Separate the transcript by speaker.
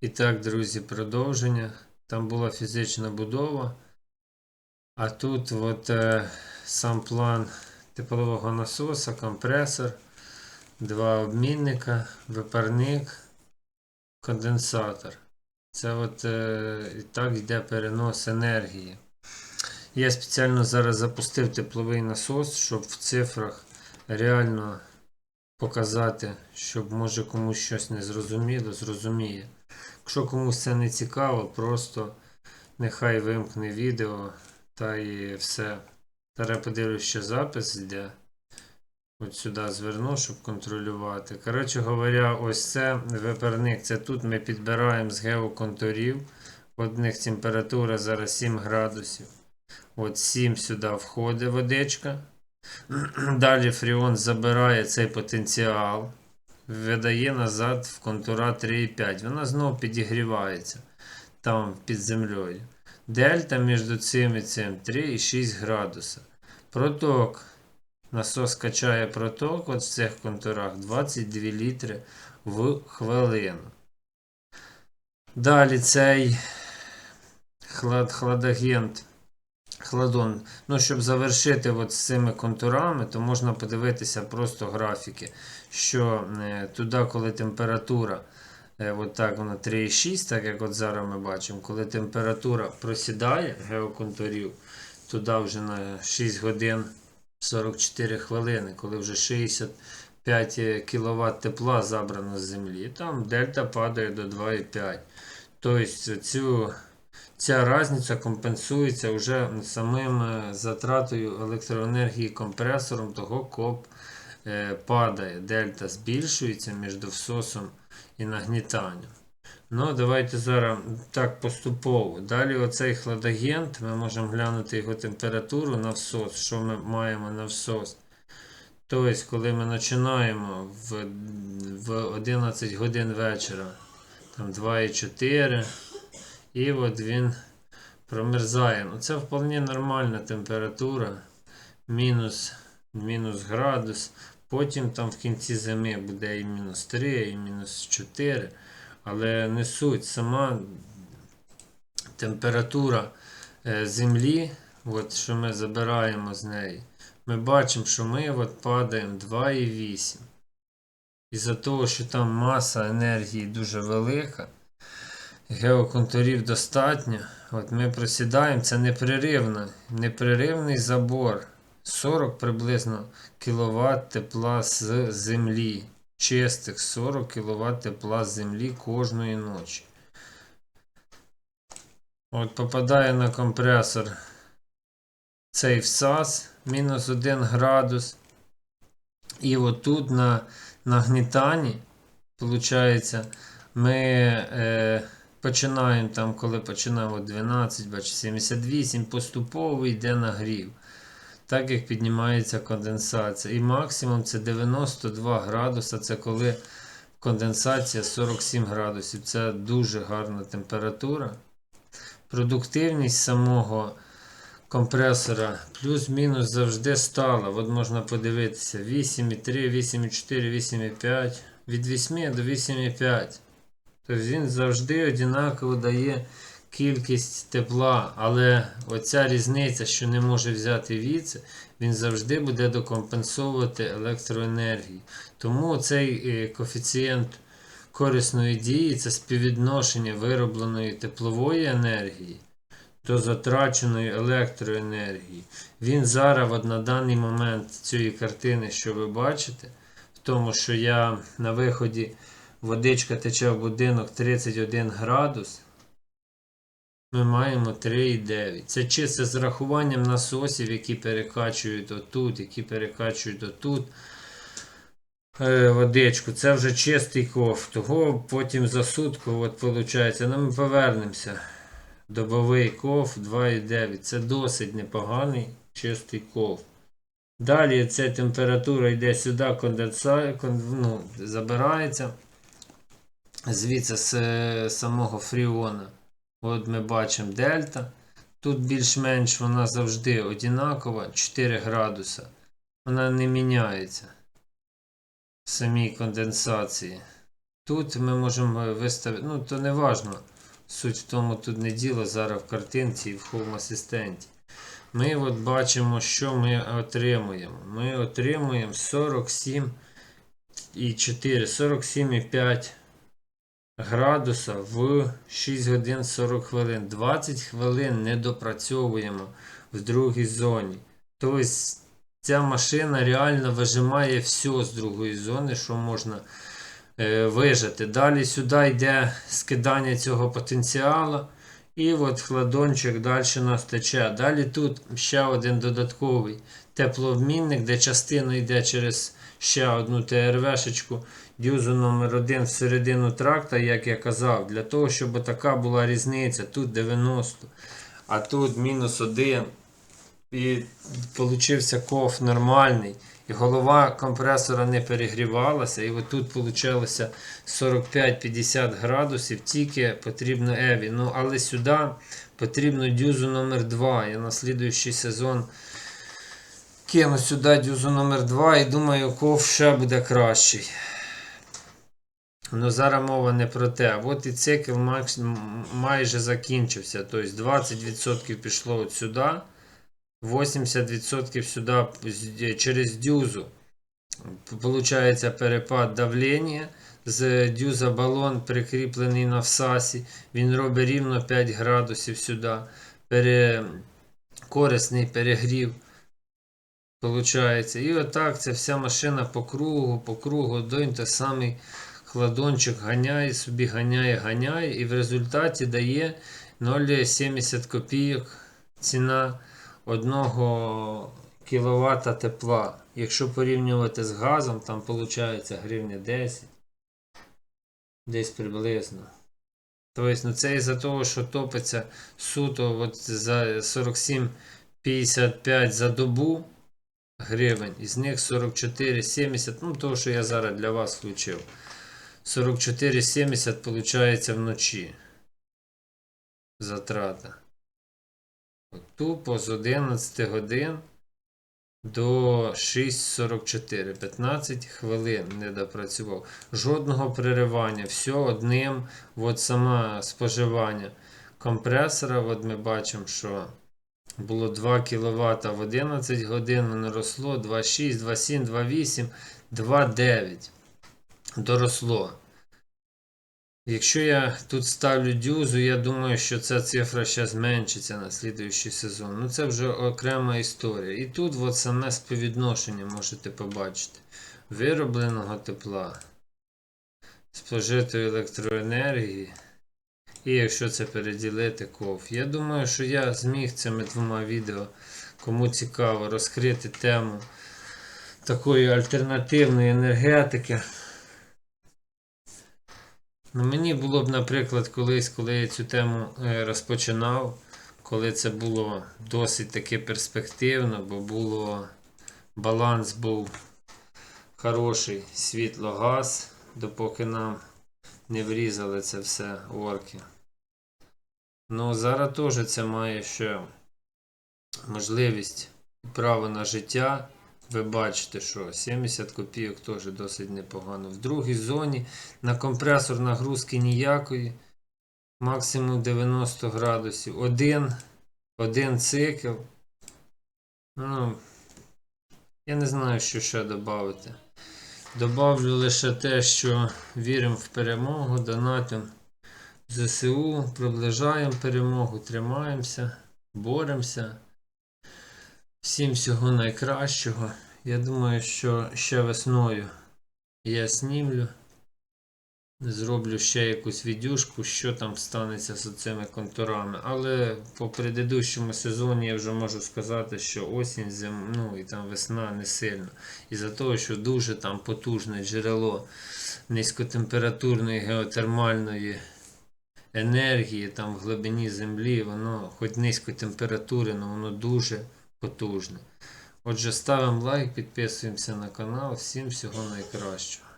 Speaker 1: І так, друзі, продовження. Там була фізична будова. А тут от е, сам план теплового насоса, компресор, два обмінника, випарник, конденсатор. Це от е, і так йде перенос енергії. Я спеціально зараз запустив тепловий насос, щоб в цифрах реально показати, щоб може комусь щось не зрозуміло, зрозуміє. Якщо комусь це не цікаво, просто нехай вимкне відео та і все. Зараз подивлюсь, що запис йде. От сюди зверну, щоб контролювати. Коротше говоря, ось це випарник. Це тут ми підбираємо з геоконтурів. От в них температура зараз 7 градусів. От 7 сюди входить водичка. Далі фріон забирає цей потенціал, видає назад в контура 3,5. Вона знову підігрівається там під землею. Дельта між цим і цим 3,6 градуса. Проток. Насос качає проток от в цих контурах 22 літри в хвилину. Далі цей хлад, хладагент Хладон. Ну, щоб завершити от з цими контурами, то можна подивитися просто графіки, що е, туди, коли температура, е, от так вона 3,6, так як от зараз ми бачимо, коли температура просідає геоконтурів, туди вже на 6 годин 44 хвилини, коли вже 65 кВт тепла забрано з землі, там дельта падає до 2,5. Тобто цю Ця різниця компенсується вже самим е, затратою електроенергії компресором, того коп е, падає. Дельта збільшується між всосом і нагнітанням. Ну, давайте зараз так поступово. Далі оцей хладагент, ми можемо глянути його температуру на всос, що ми маємо на всос. Тобто, коли ми починаємо в, в 11 годин вечора, там 2,4. І от він промерзає. Ну, Це вполне нормальна температура. Мінус мінус градус. Потім там в кінці зими буде і мінус 3, і мінус 4. Але не суть. Сама температура е, землі, от, що ми забираємо з неї, ми бачимо, що ми от падаємо 2,8. Із-за того, що там маса енергії дуже велика. Геоконтурів достатньо. От Ми просідаємо, це непреривно, непреривний забор. 40 приблизно кВт тепла з землі. Чистих 40 кВт тепла з землі кожної ночі. От Попадає на компресор цей всас мінус 1 градус. І отут на нагнітанні, виходить, ми. Е, Починаємо там, коли починаємо 12, бачите, 78, поступово йде нагрів. Так як піднімається конденсація. І максимум це 92 градуса. Це коли конденсація 47 градусів. Це дуже гарна температура. Продуктивність самого компресора плюс-мінус завжди стала. От можна подивитися: 8,3, 8,4, 8,5. Від 8 до 8,5. Тобто він завжди однаково дає кількість тепла, але оця різниця, що не може взяти віце, він завжди буде докомпенсовувати електроенергію. Тому цей е, коефіцієнт корисної дії це співвідношення виробленої теплової енергії до затраченої електроенергії. Він зараз от на даний момент цієї картини, що ви бачите, в тому, що я на виході водичка тече в будинок 31 градус, ми маємо 3,9. Це чисто з рахуванням насосів, які перекачують отут, які перекачують отут е, водичку. Це вже чистий ков. Того потім за сутку от виходить, ну ми повернемося. Добовий ков 2,9. Це досить непоганий чистий ков. Далі ця температура йде сюди, конденса... ну, забирається звідси з е, самого фріона. От ми бачимо дельта. Тут більш-менш вона завжди одинакова, 4 градуса. Вона не міняється в самій конденсації. Тут ми можемо виставити, ну то не важно. Суть в тому тут не діло зараз в картинці і в Home асистенті. Ми от бачимо, що ми отримуємо. Ми отримуємо 47 47,5 градуса в 6 годин 40 хвилин. 20 хвилин не допрацьовуємо в другій зоні. Тобто ця машина реально вижимає все з другої зони, що можна е, вижати. Далі сюди йде скидання цього потенціалу. І от хладончик далі нас тече. Далі тут ще один додатковий теплообмінник, де частина йде через ще одну ТРВшечку, дюзу номер 1 всередину тракта, як я казав, для того, щоб така була різниця. Тут 90, а тут мінус 1. І получився коф нормальний. І голова компресора не перегрівалася. І отут вийшло 45-50 градусів, тільки потрібно Еві. Ну, але сюди потрібно дюзу номер 2 Я на слідуючий сезон кину сюди дюзу номер 2 і думаю, коф ще буде кращий. Ну, зараз мова не про те. А От і цикл майже закінчився. Тобто 20% пішло от сюди. 80% сюди через дюзу. Получається перепад давлення. З дюза балон прикріплений на всасі. Він робить рівно 5 градусів сюди. Пере... Корисний перегрів. Получається. І отак ця вся машина по кругу, по кругу, один той самий хладончик ганяє, собі ганяє, ганяє. І в результаті дає 0,70 копійок ціна 1 кВт тепла. Якщо порівнювати з газом, там виходить гривня 10. Десь приблизно. Тобто, ну це із-за того, що топиться суто от за 47,55 за добу гривень, із них 44,70, ну того, що я зараз для вас включив. 44,70 виходить вночі. Затрата. Тупо з 11 годин до 6.44. 15 хвилин не допрацював. Жодного переривання. Все одним. От саме споживання компресора. От ми бачимо, що було 2 кВт в 11 годин, воно росло 2,6, 2,7, 2,8, 2,9. Доросло. Якщо я тут ставлю дюзу, я думаю, що ця цифра ще зменшиться на слідуючий сезон. Ну це вже окрема історія. І тут от саме співвідношення можете побачити. Виробленого тепла, спожитої електроенергії. І якщо це переділити ков. Я думаю, що я зміг цими двома відео, кому цікаво, розкрити тему такої альтернативної енергетики. Ну, мені було б, наприклад, колись, коли я цю тему е, розпочинав, коли це було досить таки перспективно, бо було баланс був хороший світло-газ, допоки нам не врізали це все орки. Ну, зараз теж це має ще можливість і право на життя. Ви бачите, що 70 копійок теж досить непогано. В другій зоні на компресор нагрузки ніякої. Максимум 90 градусів. Один, один цикл. Ну, я не знаю, що ще додати. Добавлю лише те, що віримо в перемогу, донатимо ЗСУ, приближаємо перемогу, тримаємося, боремося. Всім всього найкращого. Я думаю, що ще весною я снімлю. Зроблю ще якусь відюшку, що там станеться з цими контурами. Але по предыдущому сезоні я вже можу сказати, що осінь, зим, ну і там весна не сильно. Із-за того, що дуже там потужне джерело низькотемпературної геотермальної енергії там в глибині землі, воно хоч низької температури, але воно дуже потужне. Отже, ставимо лайк, підписуємося на канал. Всім всього найкращого.